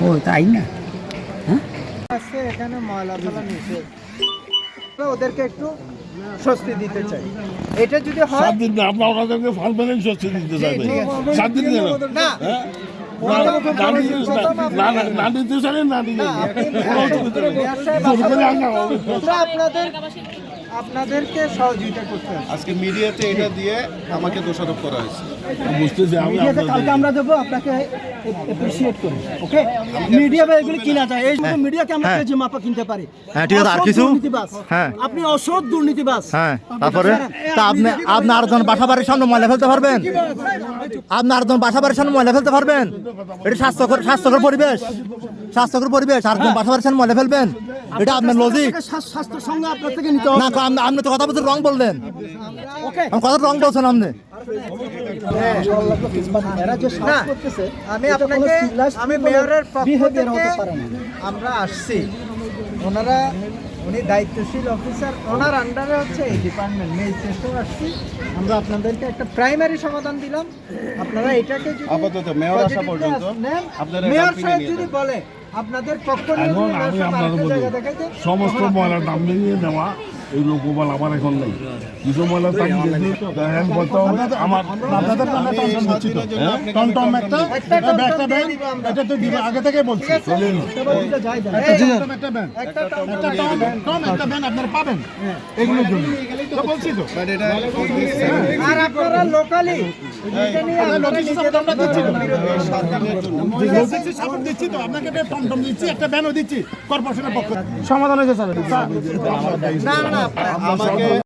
ও তাই না? আছে এখানে ময়লা ফেলা নিষেধ। তো ওদেরকে একটু স্বস্তি দিতে চাই। এটা যদি হয় সাত দিন না, আপনার ওনাদেরকে ফাল স্বস্তি দিতে চাইবেন সাত দিন না। হ্যাঁ? আমরা আপনাদের আপনাদেরকে সহযোগিতা করতে হবে আজকে মিডিয়াতে এটা দিয়ে আমাকে দোষারোপ করা হয়েছে। বুঝতেছি আমি মিডিয়াতে আপনাদের- কালকে আমরা দেবো আপনাকে অ্যাপ্রিসিয়েট করি ওকে মিডিয়া বা এগুলি কিনা যায়? এই শুধু মিডিয়াকে আমরা কেজি মাপা কিনতে পারি? হ্যাঁ, ঠিক আছে, আর অসৎ কিছু? হ্যাঁ। আপনি অসৎ দুর্নীতিবাজ। হ্যাঁ তারপরে? তা আপনি আপনি আরেকজন বাসা বাড়ির সামনে ময়লা ফেলতে পারবেন? আপনি আরেকজন বাসা বাড়ির সামনে ময়লা ফেলতে পারবেন? এটা স্বাস্থ্যকর স্বাস্থ্যকর পরিবেশ। স্বাস্থ্যকর পরিবেশ। আরেকজন বাসা বাড়ির সামনে ময়লা ফেলবেন? এটা আপনার লজিক স্বাস্থ্য- সঙ্গে আপনার থেকে নিতে হবে। না আপনি তো কথা বলতে রং বললেন ওকে। আমি কথা রং বলছেন আপনি। আমি আপনাকে আমি মেয়রের পক্ষ থেকে। আমরা আসছি। ওনারা উনি দায়িত্বশীল অফিসার। ওনার আন্ডারে হচ্ছে এই ডিপার্টমেন্ট ম্যাজিস্ট্রেটও আসছি। আমরা আপনাদেরকে একটা প্রাইমারি সমাধান দিলাম। আপনারা এটাকে যদি আপাতত মেয়র আসা পর্যন্ত আপনারা মেয়র সাহেব যদি। বলে আপনাদের পক্ষ নিয়ে আমি আপনাদের বলি সমস্ত ময়লা নিয়ে নেওয়া এই লোকবল আমার এখন নেই। কিছু বলতে হবে। আমার আপনাদের নামে টমটম হ্যাঁ? টমটম একটা একটা একটা ব্যাগ ব্যাগ। এটা তো দিবে আগে থেকে বলছি? একটা একটা ব্যাগ একটা। টম একটা ব্যাগ আপনারা পাবেন। এগুলোর জন্য। তো বলছি তো। আর আপনারা লোকালি কর্পোরেশনের সমাধান হয়েছে স্যার। না না। আমাকে